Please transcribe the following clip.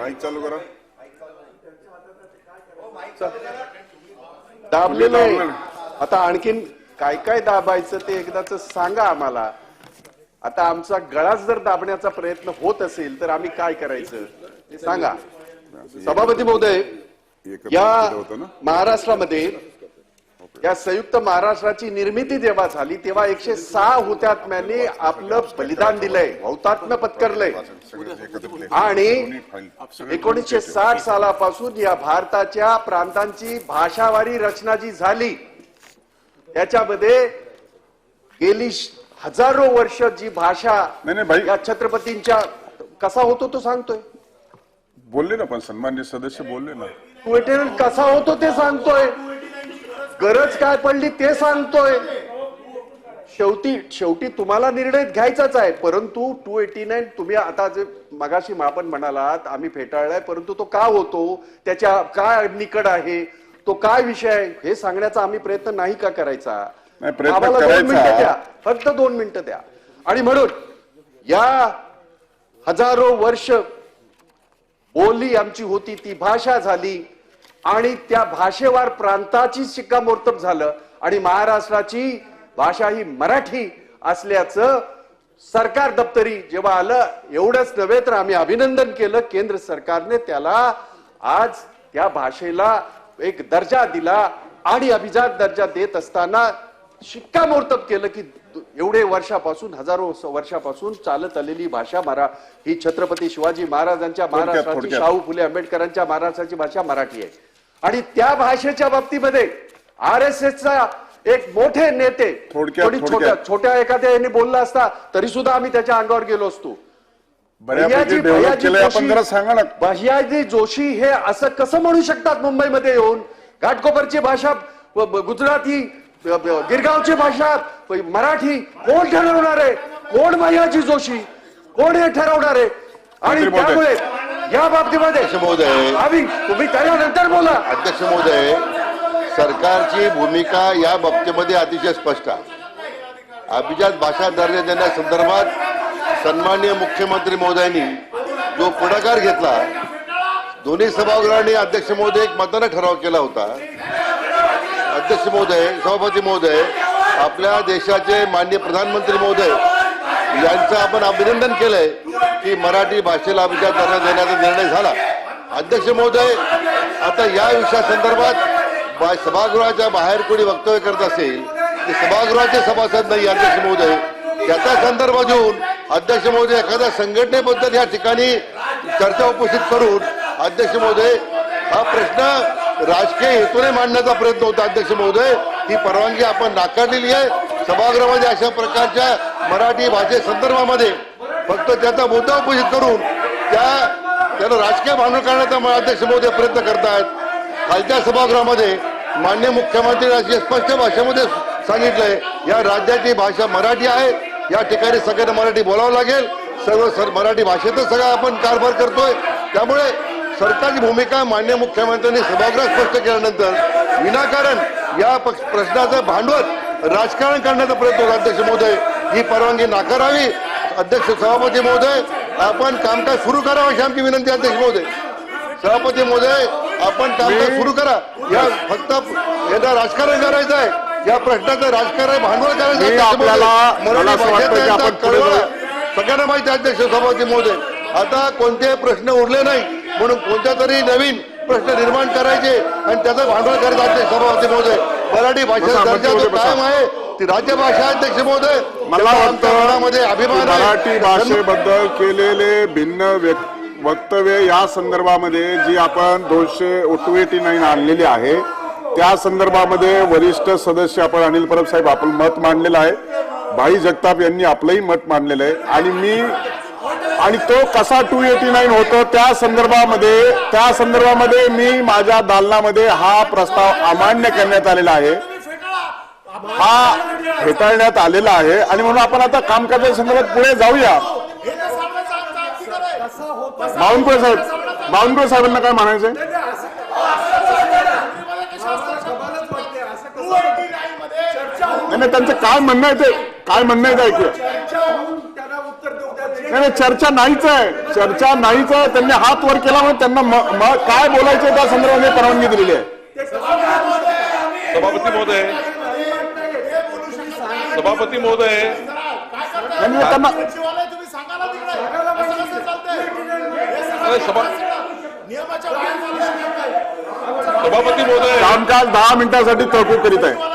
Mic चालू करा. दाबलेलं आहे आता आणखीन काय काय दाबायचं ते एकदाच सांगा आम्हाला. आता आमचा गळाच जर दाबण्याचा प्रयत्न होत असेल तर आम्ही काय करायचं? ते सांगा. सभापती महोदय या केलं होतं ना? महाराष्ट्रामध्ये या संयुक्त महाराष्ट्राची निर्मिती जेव्हा झाली तेव्हा एकशे सहा हुतात्म्यांनी आपलं बलिदान दिलंय हौतात्म्य पत्करलंय. आणि. एकोणीसशे साठ सालापासून या भारताच्या प्रांतांची भाषावारी रचना जी झाली त्याच्यामध्ये गेली हजारो वर्ष जी भाषा. या छत्रपतींच्या कसा होतो तो सांगतोय बोलले ना पण सन्मान्य सदस्य बोलले ना ट्विटर कसा होतो ते सांगतोय गरज काय पडली ते सांगतोय. शेवटी शेवटी तुम्हाला निर्णय घ्यायचाच आहे. परंतु टू एटी नाईन तुम्ही आता जे मगाशी आपण म्हणालात आम्ही फेटाळलाय परंतु तो का होतो? त्याच्या काय निकड आहे? तो काय विषय आहे? हे सांगण्याचा आम्ही प्रयत्न नाही का करायचा? आम्हाला दोन. मिनिटं द्या. फक्त दोन मिनिटं द्या. आणि म्हणून या हजारो वर्ष बोली आमची होती ती भाषा झाली. आणि त्या भाषेवर प्रांताची शिक्कामोर्तब झालं आणि महाराष्ट्राची भाषा ही मराठी असल्याचं सरकार दप्तरी जेव्हा आलं एवढंच नव्हे तर आम्ही अभिनंदन केलं केंद्र सरकारने त्याला आज त्या भाषेला एक दर्जा दिला आणि अभिजात दर्जा देत असताना शिक्कामोर्तब केलं की एवढे वर्षापासून हजारो वर्षापासून चालत आलेली भाषा मरा ही छत्रपती शिवाजी महाराजांच्या महाराष्ट्राची. शाहू फुले आंबेडकरांच्या महाराष्ट्राची भाषा मराठी आहे आणि त्या भाषेच्या बाबतीमध्ये आर एस एसचा एक मोठे नेते छोट्या. छोट्या एखाद्या यांनी बोलला असता तरी सुद्धा आम्ही त्याच्या अंगावर गेलो असतो. भैयाजी- जोशी- जरा सांगा ना. भैयाजी जोशी हे असं कसं म्हणू शकतात मुंबईमध्ये येऊन? घाटकोपरची भाषा गुजराती गिरगावची भाषा मराठी कोण ठरवणार आहे? कोण भैयाजी जोशी? कोण हे ठरवणार आहे? आणि. त्यामुळे या बाबतीमध्ये महोदय. आम्ही तुम्ही त्याच्यानंतर बोला. अध्यक्ष महोदय सरकारची भूमिका या बाबतीमध्ये अतिशय स्पष्ट आहे. अभिजात भाषा दर्जा देण्यासंदर्भात सन्माननीय मुख्यमंत्री महोदयांनी जो पुढाकार घेतला दोन्ही सभागृहांनी अध्यक्ष महोदय एक मताने ठराव केला होता. अध्यक्ष महोदय सभापती महोदय आपल्या देशाचे माननीय प्रधानमंत्री महोदय यांचं आपण अभिनंदन केलंय की मराठी भाषेला अभिजात दर्जा देण्याचा निर्णय झाला. अध्यक्ष महोदय आता या विषयासंदर्भात सभागृहाच्या बाहेर कोणी वक्तव्य करत असेल ते सभागृहाचे सभासद नाही अध्यक्ष महोदय. त्याचा संदर्भ घेऊन अध्यक्ष महोदय एखाद्या संघटनेबद्दल या ठिकाणी चर्चा उपस्थित करून अध्यक्ष महोदय हा प्रश्न राजकीय हेतूने मांडण्याचा प्रयत्न होता अध्यक्ष महोदय. ही परवानगी आपण नाकारलेली आहे. सभागृहामध्ये अशा प्रकारच्या मराठी भाषे संदर्भामध्ये फक्त त्याचा मुद्दा उपस्थित करून त्या त्याला राजकीय भांडण करण्याचा अध्यक्ष मोदी प्रयत्न करतायत. खालच्या सभागृहामध्ये मान्य मुख्यमंत्री अशी स्पष्ट भाषेमध्ये सांगितलंय या राज्याची भाषा मराठी आहे. या ठिकाणी सगळ्यांना मराठी बोलावं लागेल. सर्व सर मराठी भाषेतच सगळं आपण कारभार करतोय. त्यामुळे सरकारची भूमिका मान्य मुख्यमंत्र्यांनी सभागृह स्पष्ट केल्यानंतर विनाकारण या पक्ष- प्रश्नाचं भांडवल राजकारण करण्याचा प्रयत्न अध्यक्ष महोदय ही परवानगी नाकारावी. अध्यक्ष सभापती महोदय आपण कामकाज सुरू करावं अशी आमची विनंती अध्यक्ष महोदय. सभापती महोदय आपण कामकाज सुरू करा. या फक्त याचं राजकारण करायचं आहे. या प्रश्नाचं राजकारण भांडवल करायचं. सगळ्यांना माहिती आहे अध्यक्ष सभापती महोदय. आता कोणतेही प्रश्न उरले नाही म्हणून कोणत्या तरी नवीन प्रश्न निर्माण करायचे आणि त्याचं भांडवल करायचं अध्यक्ष सभापती महोदय. मराठी भाषेचा दर्जा जो कायम आहे ती राज्यभाषा आहे, अध्यक्ष महोदय. मला वाटतं अभिमान मराठी भाषेबद्दल केलेले भिन्न वक्तव्य या संदर्भामध्ये जी आपण दोनशे टू एटी नाईन आणलेली आहे त्या संदर्भामध्ये वरिष्ठ सदस्य आपण अनिल परब साहेब आपण मत मांडलेलं आहे. भाई जगताप यांनी आपलंही मत मांडलेलं आहे. आणि मी आणि तो कसा टू एटी नाईन होतो त्या संदर्भामध्ये त्या संदर्भामध्ये मी माझ्या दालनामध्ये हा प्रस्ताव अमान्य करण्यात आलेला आहे. हा फेटाळण्यात आलेला आहे. आणि म्हणून आपण आता कामकाजाच्या संदर्भात पुढे जाऊया. बावनकुळे साहेब बावनकुळे साहेबांना काय म्हणायचंय? नाही त्यांचं काय म्हणणं आहे ते काय म्हणणं आहे ते ऐकूया. नाही नाही, चर्चा नाहीच आहे. चर्चा नाहीच आहे. त्यांनी हात वर केला म्हणून त्यांना काय बोलायचं त्या संदर्भामध्ये परवानगी दिलेली आहे. सभापती महोदय. सभापती महोदय. त्यांना सभापती महोदय. कामकाज दहा मिनिटासाठी तहकूब करीत आहे.